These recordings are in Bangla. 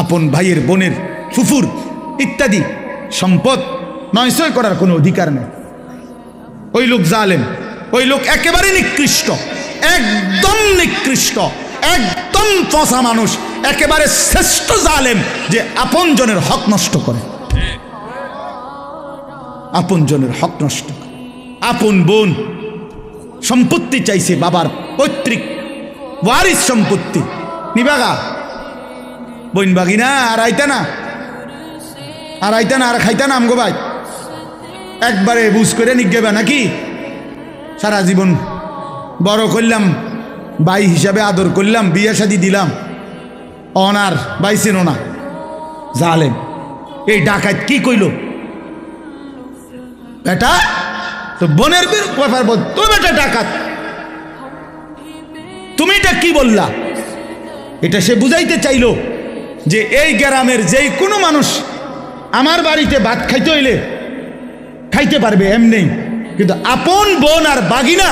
আপন ভাইয়ের বোনের ফুফুর ইত্যাদি সম্পদ নয়সয় করার কোনো অধিকার নেই। ওই লোক জালেম, ওই লোক একেবারে নিকৃষ্ট, একদম নিকৃষ্ট, একদম পচা মানুষ, একেবারে শ্রেষ্ঠ জালেম যে আপনজনের হক নষ্ট করে। আপনজনের হক নষ্ট আপন বোন সম্পত্তি চাইছে বাবার পৈতৃক ওয়ারিস সম্পত্তি। নিবাগা বইন বাগি না আর আইতা না। আর আইতা না, আর খাইতা না, আমগো ভাই। একবারে বুঝ করে নিগেবা নাকি? সারা জীবন বড় করলাম, ভাই হিসাবে আদর করলাম, বিয়ে শাদি দিলাম। অনার বাইছেন না। জালেম। এই ডাকাত কি কইল? বেটা তো বোনের ব্যাপার বল তো বেটা ডাকাত। তুমি এটা কি বললা? এটা সে বুঝাইতে চাইলো। যে এই গ্রামের যেই কোনো মানুষ আমার বাড়িতে ভাত খাইতে হইলে খাইতে পারবে এমনি। কিন্তু আপন বোন আর বাগিনা,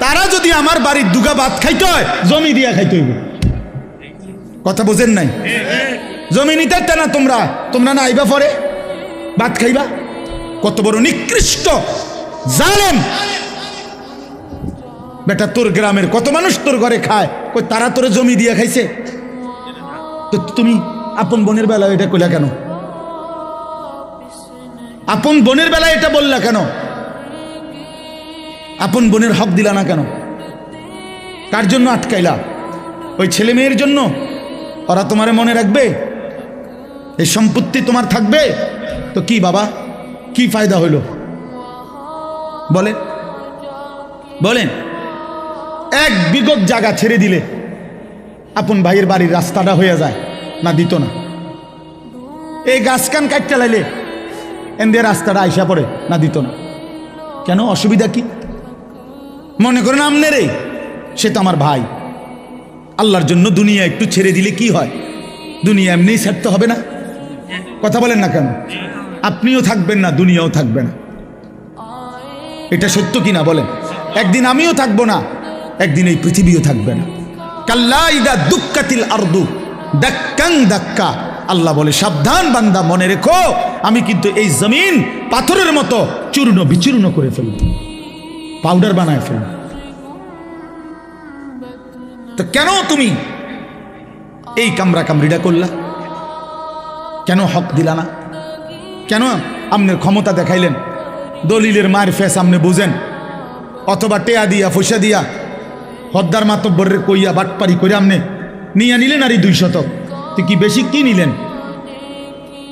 তারা যদি আমার বাড়ির দুগা ভাত খাইতে হয়, জমি দিয়া খাইতে হইব। কথা বোঝেন নাই? জমি নিতে না তোমরা? তোমরা না আইবা পরে? ভাত খাইবা? কত বড় নিকৃষ্ট জালেম! বেটা, তোর গ্রামের কত মানুষ তোর ঘরে খায়? কই তারা তোরে জমি দিয়ে খাইছে? তো তুমি আপন বোনের বেলায় এটা কইলা কেন? আপন বোনের বেলায় এটা বললা কেন? আপন বোনের হক দিলা না কেন? কার জন্য আটকাইলা? ওই ছেলে মেয়ের জন্য? ওরা তোমারে মনে রাখবে? এই সম্পত্তি তোমার থাকবে? তো কি বাবা? কি ফায়দা হইল? বলেন। বলেন। এক বিগত জায়গা ছেড়ে দিলে আপন ভাইয়ের বাড়ির রাস্তাটা হয়ে যায়, না দিত না। এই গাছ কান কাটতে লাইলে এনদের রাস্তাটা আইসা পড়ে, না দিত না। কেন, অসুবিধা কি? মনে করেন আমনে রে, সে তো আমার ভাই। আল্লাহর জন্য দুনিয়া একটু ছেড়ে দিলে কি হয়? দুনিয়া এমনিই ছাড়তে হবে না? কথা বলেন না কেন? আপনিও থাকবেন না, দুনিয়াও থাকবে না। এটা সত্য কি না বলেন? একদিন আমিও থাকব না, একদিন এই পৃথিবীও থাকবে না। কাল্লা ইদা দুক্কাতিল আরদু। দাক্কাং দাক্কা। আল্লাহ বলে, সাবধান বান্দা, মনে রেখো, আমি কিন্তু এই জমিন পাথরের মতো চূর্ণ বিচূর্ণ করে ফেলব। পাউডার বানায় ফেলব। তো কেন তুমি এই কামরা কামড়িটা করলা? কেন হক দিলা না? কেন আপনার ক্ষমতা দেখাইলেন? দলিলের মার ফেস আপনি বুঝেন। অথবা টেয়া দিয়া, ফসা দিয়া হদ্দার মাতব্বরের কইয়া বাটপারি করে আপনি নিয়ে নিলেন আর এই দুই শতক। তো কি বেশি কি নিলেন?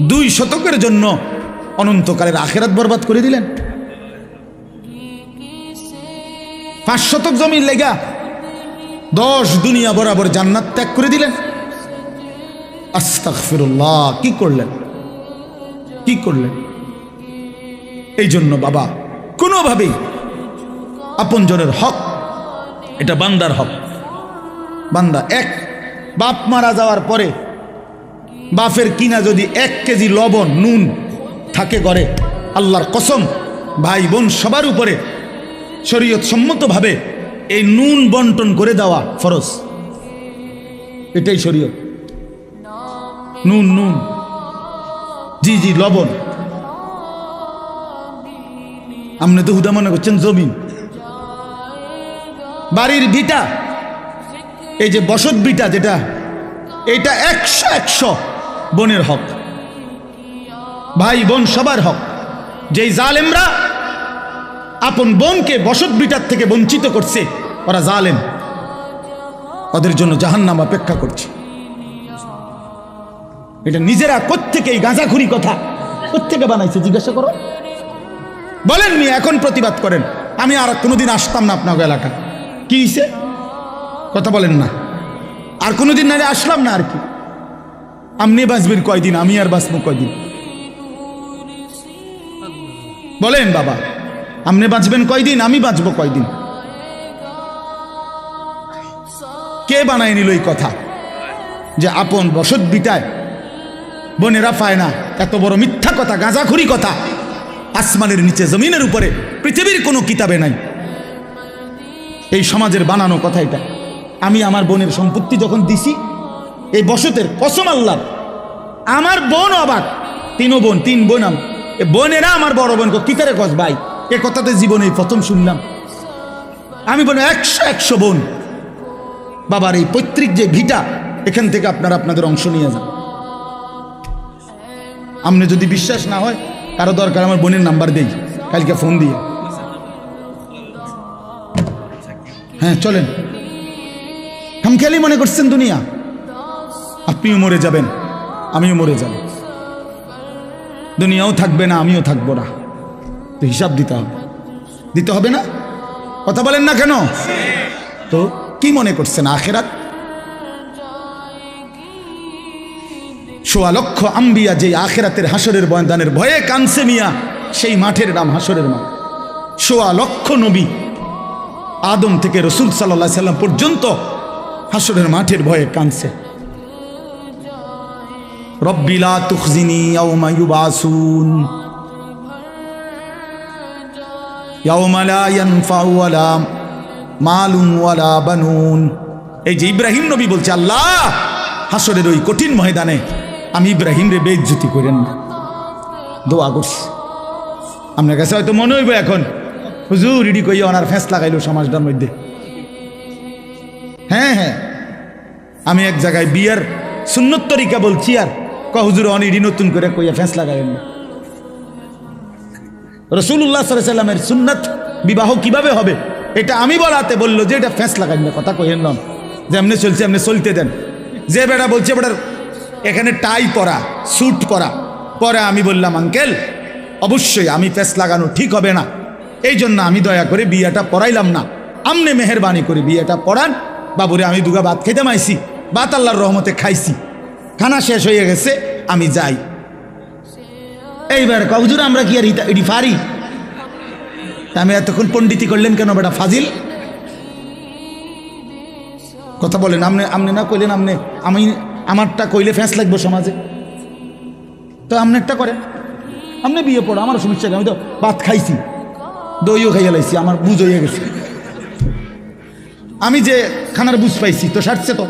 দুই শতকের জন্য অনন্তকালের আখেরাত বরবাদ করে দিলেন। পাঁচ শতক জমির লেগা দশ দুনিয়া বরাবর জান্নাত ত্যাগ করে দিলেন। আস্তাগফিরুল্লাহ, কি করলেন? কি করলেন? এই জন্য বাবা, কোনোভাবেই আপনজনের হক এটা বান্দার হক। বান্দা, এক, বাপ মারা যাওয়ার পরে বাপের কিনা যদি এক কেজি লবণ, নুন থাকে ঘরে, আল্লাহর কসম, ভাই বোন সবার উপরে শরীয়ত সম্মতভাবে এই নুন বন্টন করে দেওয়া ফরজ। এটাই শরীয়ত। নুন নুন, জি জি, লবণ। আপনি তো হুদা মনে করছেন জমিন। বাড়ির ভিটা, এই যে বসত বিটা যেটা, এটা একশো একশো বোনের হক। ভাই বোন সবার হক। যেই জালেমরা আপন বোনকে বসত বিটার থেকে বঞ্চিত করছে, ওরা জালেম। ওদের জন্য জাহান্নাম অপেক্ষা করছে। এটা নিজেরা কোত্থেকে এই গাঁজাখুরি কথা কোত্থেকে বানাইছে, জিজ্ঞাসা করো। বলেন মি এখন প্রতিবাদ করেন। আমি আর কোনোদিন আসতাম না আপনার এলাকা কি হয়েছে কথা বলেন না। আর কোনোদিন নাহলে আসলাম না আর কি। আপনি বাঁচবেন কয়দিন, আমি আর বাঁচবো কয়দিন? বলেন বাবা আপনি বাঁচবেন কয়দিন, আমি বাঁচবো কয়দিন? কে বানায় নিল এই কথা? যে আপন বসত বিটায় বোনেরা পায় না, এত বড় মিথ্যা কথা, গাঁজাখুরি কথা। আসমানের নিচে, জমিনের উপরে, পৃথিবীর কোনো কিতাবে নাই। এই সমাজের বানানো কথা এটা। আমি আমার বোনের সম্পত্তি যখন দিছি, এই বসতের কসম আল্লাহ, আমার বোন অবাক তিনও বোন, তিন বোন এ বোনেরা আমার বড় বোন কি করে কস ভাই? এ কথাতে জীবনে প্রথম শুনলাম। আমি বলি একশো একশো বোন। বাবার এই পৈতৃক যে ভিটা, এখান থেকে আপনারা আপনাদের অংশ নিয়ে যান। আপনি যদি বিশ্বাস না হয়, কারও দরকার, আমার বোনের নাম্বার দেই, কালকে ফোন দিয়ে। হ্যাঁ চলেন। খামখেয়ালি মনে করছেন দুনিয়া? আপনিও মরে যাবেন, আমিও মরে যাব। দুনিয়াও থাকবে না, আমিও থাকব না। তো হিসাব দিতে হবে। দিতে হবে না? কথা বলেন না কেন? তো কি মনে করছেন আখেরাত? সোয়া লক্ষ আম্বিয়া যে আখেরাতের হাসরের বয়দানের ভয়ে কানসে মিয়া, সেই মাঠের নাম হাসরের মাঠ। সোয়া লক্ষ নবী আদম থেকে রসুল সাল্লাহ সাল্লাম পর্যন্ত হাসরের মাঠের ভয়ে কাঁদছে। রব্বিলা তুখজিনি ইয়াউমা ইউবাসুন। ইয়াউমা লা ইয়ানফাউ ওয়ালা মালুন ওয়ালা বানুন। এই যে ইব্রাহিম নবী বলছে, আল্লাহ, হাসরের ওই কঠিন ময়দানে আমি ইব্রাহিম রে বেজ্জতি করেন না। দোয়া করছি। আপনার কাছে হয়তো মনে হইব এখন হুজুর, ইডি কইয়া ওনার ফেঁস লাগাইলো সমাজটার মধ্যে। হ্যাঁ হ্যাঁ। আমি এক জায়গায় বিয়ের সুন্নত তরিকা বলছি আর। ক হুজুর অনিডি নতুন করে কইয়া ফেঁস লাগাইলেন। না রসুল্লাহ সাল্লামের সুন্নত বিবাহ কীভাবে হবে, এটা আমি বলাতে বলল যে এটা ফেঁস লাগাই না, কথা কইেন না। যে এমনি চলছে, এমনি চলতে দেন। যে বেটা বলছে, বেটার এখানে টাই পরা, স্যুট পরা। পরে আমি বললাম, আঙ্কেল, অবশ্যই আমি ফেস লাগানো ঠিক হবে না। এই জন্য আমি দয়া করে বিয়েটা পড়াইলাম না। আমনে মেহরবানি করে বিয়েটা পড়ান। বাবুরে, আমি দুগা ভাত খেতে মাইছি। ভাত আল্লাহর রহমতে খাইছি। খানা শেষ হয়ে গেছে, আমি যাই। এইবার কবজুর আমরা কি আর ইটা- ফারি? আমি এতক্ষণ পণ্ডিতি করলেন কেন বেটা ফাজিল? কথা বলেন, আমনে আমনে না কইলেন আপনি আমি আমারটা কইলে ফ্যাঁস লাগবো সমাজে। তো আপনারটা করেন। আপনি বিয়ে পড়ো আমার সমস্যা আমি তো ভাত খাইছি। দইও খাইয়া লাইছি, আমার বুঝ হইয়া গেছে। আমি যে খানার বুঝ পাইছি, তো সারছে তো?